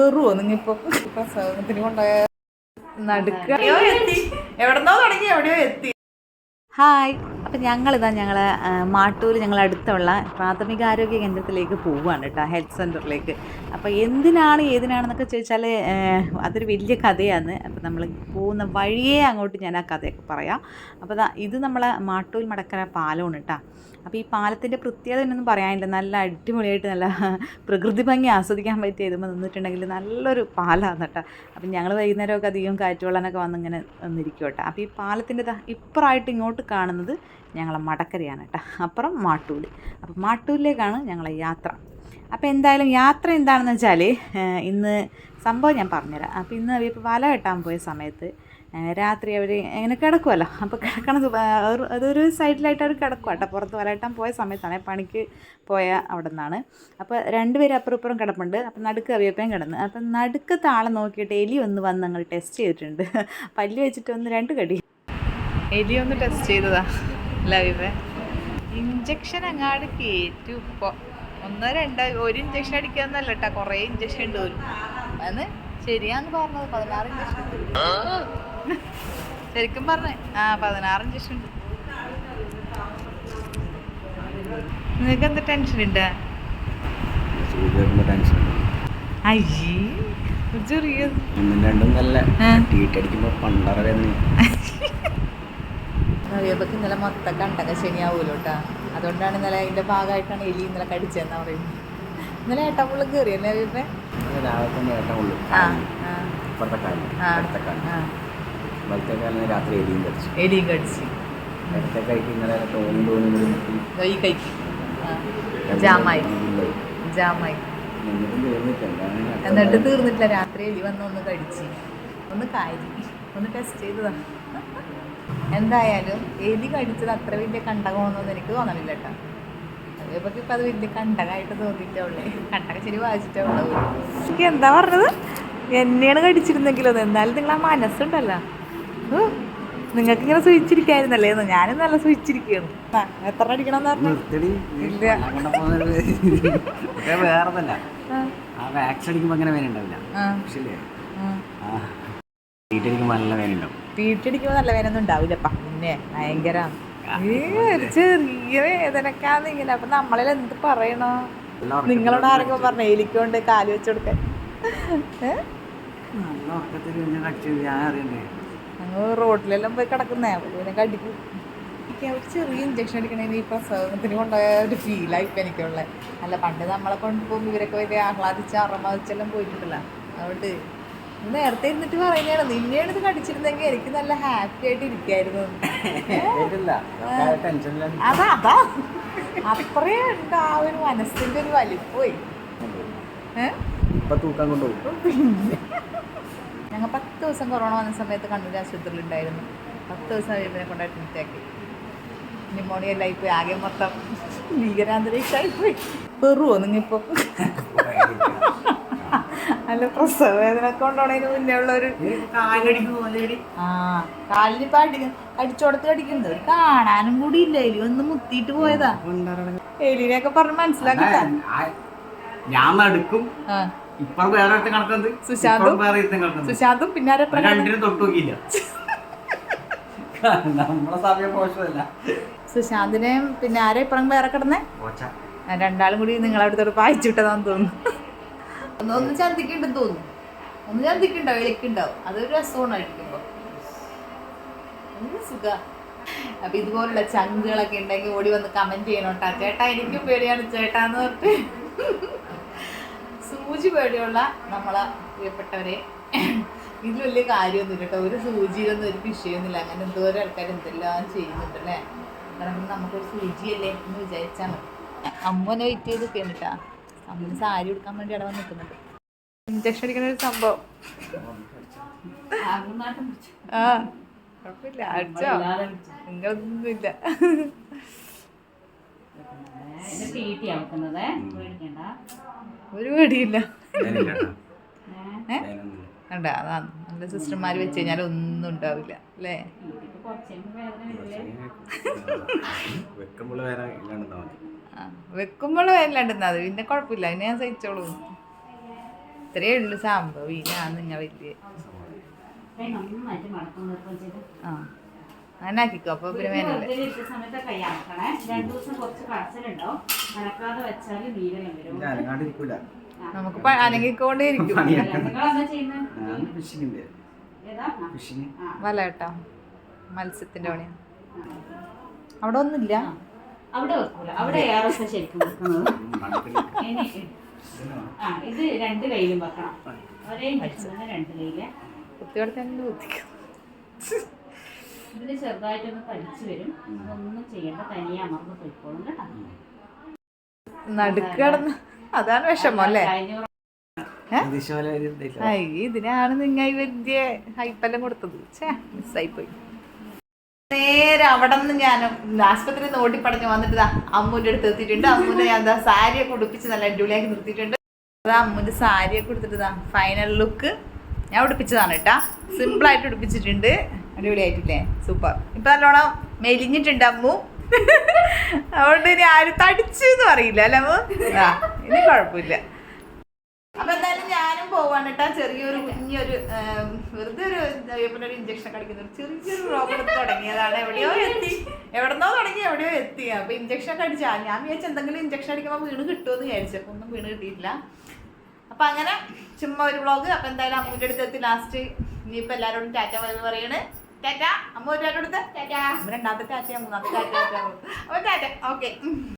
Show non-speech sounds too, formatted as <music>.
പെറുവോ? നിങ്ങിപ്പോ പ്രസവത്തിന് കൊണ്ടുപോയ എത്തി എവിടെന്നോ തുടങ്ങി എവിടെയോ എത്തി. ഹായ് അപ്പം ഞങ്ങളിതാ ഞങ്ങൾ മാട്ടൂർ ഞങ്ങൾ അടുത്തുള്ള പ്രാഥമിക ആരോഗ്യ കേന്ദ്രത്തിലേക്ക് പോവുകയാണ് കേട്ടോ ഹെൽത്ത് സെന്ററിലേക്ക് അപ്പോൾ എന്തിനാണ് ഏതിനാണെന്നൊക്കെ ചോദിച്ചാൽ അതൊരു വലിയ കഥയാണ്. അപ്പോൾ നമ്മൾ പോകുന്ന വഴിയെ അങ്ങോട്ട് ഞാൻ ആ കഥയൊക്കെ പറയാം. അപ്പോൾ ഇത് നമ്മളെ മാട്ടൂർ മടക്കര പാലമാണ് കേട്ടോ. അപ്പോൾ ഈ പാലത്തിന്റെ പ്രത്യേകത എന്നൊന്നും പറയാനില്ല. നല്ല അടിപൊളിയായിട്ട് നല്ല പ്രകൃതി ഭംഗി ആസ്വദിക്കാൻ പറ്റിയ ഇതുമ്പോൾ നിന്നിട്ടുണ്ടെങ്കിൽ നല്ലൊരു പാലമാണ് കേട്ടോ. അപ്പം ഞങ്ങൾ വൈകുന്നേരമൊക്കെ അധികം കാറ്റുവെള്ളാനൊക്കെ വന്നിങ്ങനെ നിന്നിരിക്കും കേട്ടോ. അപ്പോൾ ഈ പാലത്തിന്റെ ഇപ്പുറമായിട്ട് ഇങ്ങോട്ട് കാണുന്നത് ഞങ്ങളെ മടക്കരയാണ് കേട്ടോ. അപ്പുറം മാട്ടൂൽ അപ്പോൾ മാട്ടൂരിലേക്കാണ് ഞങ്ങളെ യാത്ര. അപ്പോൾ എന്തായാലും യാത്ര എന്താണെന്ന് വെച്ചാൽ ഇന്ന് സംഭവം ഞാൻ പറഞ്ഞുതരാം. അപ്പോൾ ഇന്ന് ഇപ്പോൾ വല കെട്ടാൻ പോയ സമയത്ത് രാത്രി അവർ ഇങ്ങനെ കിടക്കുമല്ലോ അപ്പോൾ കിടക്കണത് അതൊരു സൈഡിലായിട്ട് അവർ കിടക്കും കേട്ടോ. പുറത്ത് വല കെട്ടാൻ പോയ സമയത്താണ് പണിക്ക് പോയ അവിടെ നിന്നാണ് അപ്പോൾ രണ്ടുപേരും അപ്പുറം ഇപ്പുറം കിടപ്പുണ്ട്. അപ്പോൾ നടുക്ക് അവിയപ്പയും കിടന്ന്. അപ്പം നടുക്കത്തെ ആളെ നോക്കിയിട്ട് എലി ഒന്ന് വന്ന് ഞങ്ങൾ ടെസ്റ്റ് ചെയ്തിട്ടുണ്ട്. പല്ല് വെച്ചിട്ട് ഒന്ന് രണ്ട് കടി. എലി ഒന്ന് ടെസ്റ്റ് ചെയ്തതാ. ലവിവേ ഇഞ്ചക്ഷൻ അങ്ങാട് കേറ്റു ഇപ്പോൾ ഒന്നോ രണ്ടോ ഒരു ഇഞ്ചക്ഷൻ അടിക്കാന്നല്ല കേട്ടോ കുറേ ഇഞ്ചക്ഷൻ ഉണ്ട് പോലും. അന്ന് ശരിയാന്ന് പറഞ്ഞത് പതിനാറ് ഇഞ്ചക്ഷൻ ശരിക്കും പറഞ്ഞേ. ആ പതിനാറ് ഇഞ്ചക്ഷൻ ഉണ്ട്. നിങ്ങൾക്ക് എന്താ ടെൻഷൻ ഉണ്ട്? അയ്യേ ഒരു ചെറിയ രണ്ടും നല്ല ആ. ടീറ്റടിക്കുമ്പോൾ പണ്ടറ <laughs> നവിയപ്പക്ക് ഇന്നലെ മൊത്തം കണ്ടൊക്കെ ശനിയാവൂലോ കേട്ടാ അതുകൊണ്ടാണ് ഇന്നലെ അതിന്റെ ഭാഗമായിട്ടാണ് എലി ഇന്നലെ കടിച്ചതെന്നാ പറയുന്നത്. ഇന്നലെ ഏട്ടപ്പുള്ള കയറി അല്ലേ രാത്രി എലിയും കടിച്ചു. എലിയും കടിച്ച്. ഇടത്തെ കൈക്ക് ഇന്നലെ തോന്നി തോന്നി കൈക്ക് ജാമായി. ജാമായി. എന്നിട്ടും തീർന്നിട്ടില്ല. രാത്രി എലി വന്ന് ഒന്ന് കടിച്ച്. ഒന്ന് കാരി ഒന്ന് ടെസ്റ്റ് ചെയ്തതാ. എന്തായാലും എലി കടിച്ചത് അത്ര വലിയ കണ്ടകമാണെന്ന് എനിക്ക് തോന്നണില്ല കേട്ടോ. അതേപോലെ ഇപ്പം അത് വലിയ കണ്ടകമായിട്ട് തോന്നിയിട്ടേ ഉള്ളേ. കണ്ടക ശരി വായിച്ചിട്ടേ ഉള്ളൂ. എനിക്ക് എന്താ പറഞ്ഞത്? എന്നെയാണ് കടിച്ചിരുന്നെങ്കിലോ എന്നാലും നിങ്ങൾ ആ മനസ്സുണ്ടല്ലോ നിങ്ങൾക്ക് ഇങ്ങനെ സൂചിച്ചിരിക്കായിരുന്നല്ലേ എന്ന്. ഞാനും നല്ല സൂചിച്ചിരിക്കുകയാണ് ആ, എത്ര അടിക്കണമെന്ന് വേറെ ആ, വാക്സ് അടിക്കുമ്പോൾ അങ്ങനെ വേന ടീറ്റടിക്കുമ്പോൾ നല്ല വേനൊന്നും ഉണ്ടാവില്ല. പിന്നെ ഭയങ്കര ഒരു ചെറിയ വേദനക്കാന്ന് ഇങ്ങനെ. അപ്പൊ നമ്മളെ എന്ത് പറയണോ? നിങ്ങളോട് ആരെങ്കിലും പറഞ്ഞ എലിക്കൊണ്ട് കാൽ വെച്ച് കൊടുക്കാൻ. റോഡിലെല്ലാം പോയി കിടക്കുന്നേ. പിന്നെ കടിക്കും. എനിക്ക് ഒരു ചെറിയ ഇഞ്ചക്ഷൻ അടിക്കണേന് ഈ പ്രസവത്തിന് കൊണ്ടുപോയ ഒരു ഫീലായി ഇപ്പം എനിക്കുള്ളത് അല്ല പണ്ട് നമ്മളെ കൊണ്ടുപോകുമ്പോൾ ഇവരൊക്കെ വലിയ ആഹ്ലാദിച്ച് അറമാദിച്ചെല്ലാം പോയിട്ടുണ്ടല്ലോ. അതുകൊണ്ട് നേരത്തെ ഇരുന്നിട്ട് പറയുന്നതാണ് നിന്നെയാണ് ഇത് കടിച്ചിരുന്നെങ്കിൽ എനിക്ക് നല്ല ഹാപ്പി ആയിട്ട് ഇരിക്കായിരുന്നു. <laughs> അതാ അതാ അത്രേ ഉണ്ട് ആ ഒരു മനസ്സിന്റെ ഒരു വലിപ്പോയി പിന്നെ. ഞങ്ങൾ പത്ത് ദിവസം കൊറോണ വന്ന സമയത്ത് കണ്ണൂർ ആശുപത്രിയിൽ ഉണ്ടായിരുന്നു. പത്ത് ദിവസം കഴിയുമ്പോൾ കൊണ്ട് അഡ്മിറ്റാക്കി ന്യൂമോണിയ എല്ലാം പോയി ആകെ മൊത്തം ഭീകരാന്തരീക്ഷമായി പോയി പെറുവോ നിങ്ങിപ്പോ അല്ല പ്രസവ വേദന കൊണ്ടുപോണതിന് മുന്നേ ഉള്ള ഒരു ആ കാലിന് ഇപ്പൊ അടി അടിച്ചോടത്ത് കടിക്കുന്നത് ഒരു കാണാനും കൂടി ഇല്ല. എലി ഒന്ന് മുത്തിയിട്ട് പോയതാ. എലിനെയൊക്കെ പറഞ്ഞ് മനസ്സിലാക്കി ഞാൻ നടക്കും. ഇപ്പൊ വേറെ കിടക്കുന്നത് സുശാന്തും? വേറെ സുശാന്തും പിന്നെ രണ്ടിനും തൊട്ട് നോക്കിയില്ല. <laughs> നമ്മളെ സമയം മോശമല്ല. സുശാന്തിനെയും പിന്നെ ആരെ ഇപ്പുറം വേറെ കിടന്നേ? രണ്ടാളും കൂടി നിങ്ങളടുത്തോട് പായിച്ചു വിട്ടതാന്ന് തോന്നുന്നു. ഒന്ന് ഒന്ന് ചന്തിക്കുണ്ടെന്ന് തോന്നുന്നു. ഒന്ന് ചന്തിക്കുണ്ടാവും എളിക്കുണ്ടാവും അതൊരു രസമാണ് അടിക്കുമ്പോ നല്ല സുഖ. അപ്പൊ ഇതുപോലുള്ള ചങ്കുകളൊക്കെ ഉണ്ടെങ്കിൽ ഓടി വന്ന് കമന്റ് ചെയ്യണോട്ടാ ചേട്ടാ എനിക്കും പേടിയാണ്. ചേട്ടാന്ന് പറഞ്ഞിട്ട്. സൂചി പേടിയുള്ള നമ്മളെ പ്രിയപ്പെട്ടവരെ ഇതിൽ വലിയ കാര്യമൊന്നുമില്ല കേട്ടോ. ഒരു സൂചിയിലൊന്നും ഒരു വിഷയമൊന്നുമില്ല. അങ്ങനെ എന്തോരം ആൾക്കാർ എന്തെല്ലാം ചെയ്യുന്നുണ്ട് അല്ലേ കാരണം നമുക്കൊരു സൂചിയല്ലേ എന്ന് വിചാരിച്ചാൽ മതി. അമ്മനെ വെയിറ്റ് ചെയ്ത് കേട്ടാ അമ്മന് സാരി എടുക്കാൻ വേണ്ടി അവിടെ വന്ന് നിൽക്കുന്നുണ്ട് ഇഞ്ചക്ഷൻ അടിക്കുന്ന ഒരു സംഭവം. ആ കുഴപ്പമില്ല. അടിച്ചോ? നിങ്ങളൊന്നുമില്ല. ഒരു പേടിയില്ല. കണ്ട അതാ നല്ല സിസ്റ്റർമാർ വെച്ച് കഴിഞ്ഞാൽ ഒന്നും ഉണ്ടാവില്ല അല്ലേ? വെക്കുമ്പോൾ വേറെ ഇല്ലാണ്ടാ വെക്കുമ്പോൾ വല്ലാണ്ടെന്നാ അത് പിന്നെ കുഴപ്പമില്ല അതിനെ ഞാൻ സഹിച്ചോളൂ. ഇത്രയേ ഉള്ളൂ സംഭവം. ഞാൻ നിങ്ങൾ വലിയ ആ അങ്ങനെ ആക്കിക്കോ. അപ്പൊ പിന്നെ വേനല്ലേ വെറുതെ കൈ അടക്കണേ രണ്ടു ദിവസം കുറച്ച് കടച്ചിലുണ്ടാവും നടക്കാതെ വെച്ചാൽ നീരെല്ലാം വരും. ഇല്ല, അനങ്ങാണ്ടിരിക്കൂല. നമുക്ക് അനങ്ങിക്കൊണ്ടേ ഇരിക്കും നിങ്ങൾ എന്താ ചെയ്യുന്നത് ഞാൻ ഫിഷിങ്ങിന്റെ ഏതാ? ആ. ആ. വല കേട്ടോ. മത്സ്യത്തിന്റെ പണിയാ. അവിടെ ഒന്നുമില്ല. അവിടെ വെക്കൂല. അവിടെ ഏറെ ശരിക്കും വെക്കുന്നത്. ഇനി ആ ഇത് രണ്ട് കയ്യിലും വെക്കണം. ഒരേ മരിച്ചത് രണ്ട് കയ്യിൽ കുത്തിയോടെ തന്നെ കുത്തിക്കും. ഇതിൽ ചെറുതായിട്ടൊന്ന് പഠിച്ചു വരും. അതൊന്നും ചെയ്യണ്ട. തനിയെ അമർന്ന് പോയിക്കോളും കേട്ടോ. നടുക്ക് അതാണ് വിഷമം അല്ലേ? ഇതിനാണ് നിങ്ങൾ വലിയ ഹൈപ്പെല്ലാം കൊടുത്തത്. ചേ മിസ്സായി പോയി. നേരെ അവിടെ നിന്ന് ഞാൻ ആസ്പത്രിയിൽ നിന്ന് ഓടിപ്പടഞ്ഞ് വന്നിട്ട് ദാ അമ്മൂന്റെ അടുത്ത് എത്തിയിട്ടുണ്ട്. അമ്മൂനെ ഞാൻ എന്താ സാരിയൊക്കെ ഉടുപ്പിച്ച് നല്ല അടിപൊളിയാക്കി നിർത്തിയിട്ടുണ്ട്. അതാ അമ്മൂന്റെ സാരിയൊക്കെ കൊടുത്തിട്ട് ഫൈനൽ ലുക്ക് ഞാൻ ഉടുപ്പിച്ചതാണ് കേട്ടാ. സിമ്പിൾ ആയിട്ട് ഉടുപ്പിച്ചിട്ടുണ്ട്. അടിപൊളിയായിട്ടില്ലേ? സൂപ്പർ ഇപ്പൊ നല്ലോണം മെലിഞ്ഞിട്ടുണ്ട് അമ്മു. അതുകൊണ്ട് ഇനി ആരും തടിച്ചു എന്ന് പറയില്ല അല്ലേ അമ്മു? ആ ഇനി കുഴപ്പമില്ല അപ്പൊ എന്തായാലും ഞാനും പോവാണ് കേട്ടാ ചെറിയൊരു കുഞ്ഞൊരു വെറുതെ ഒരു ദൈവത്തിന്റെ ഒരു ഇഞ്ചക്ഷൻ കടിക്കുന്ന ഒരു ചെറിയൊരു പ്രോബ്ലം തുടങ്ങിയതാണ്. എവിടെയോ എത്തി. എവിടെന്നോ തുടങ്ങി എവിടെയോ എത്തി. അപ്പൊ ഇഞ്ചക്ഷൻ കടിച്ചാ ഞാൻ വിചാരിച്ച എന്തെങ്കിലും ഇഞ്ചക്ഷൻ അടിക്കുമ്പോൾ വീണ് കിട്ടുമെന്ന് വിചാരിച്ചു അപ്പൊ ഒന്നും വീണ് കിട്ടിയിട്ടില്ല. അപ്പൊ അങ്ങനെ ചുമ്മാ ഒരു വ്ളോഗ് അപ്പൊ എന്തായാലും അമ്മൂന്റെ അടുത്ത് എത്തി ലാസ്റ്റ് ഇനിയിപ്പോ എല്ലാരോടും ടാറ്റ പറയുന്നത് പറയണ്. ടാറ്റ അമ്മ ഒരു ടാറ്റ കൊടുത്ത്? ടാറ്റ. രണ്ടാമത്തെ ടാറ്റ മൂന്നാമത്തെ ടാറ്റ അപ്പൊ ടാറ്റ ഓക്കെ.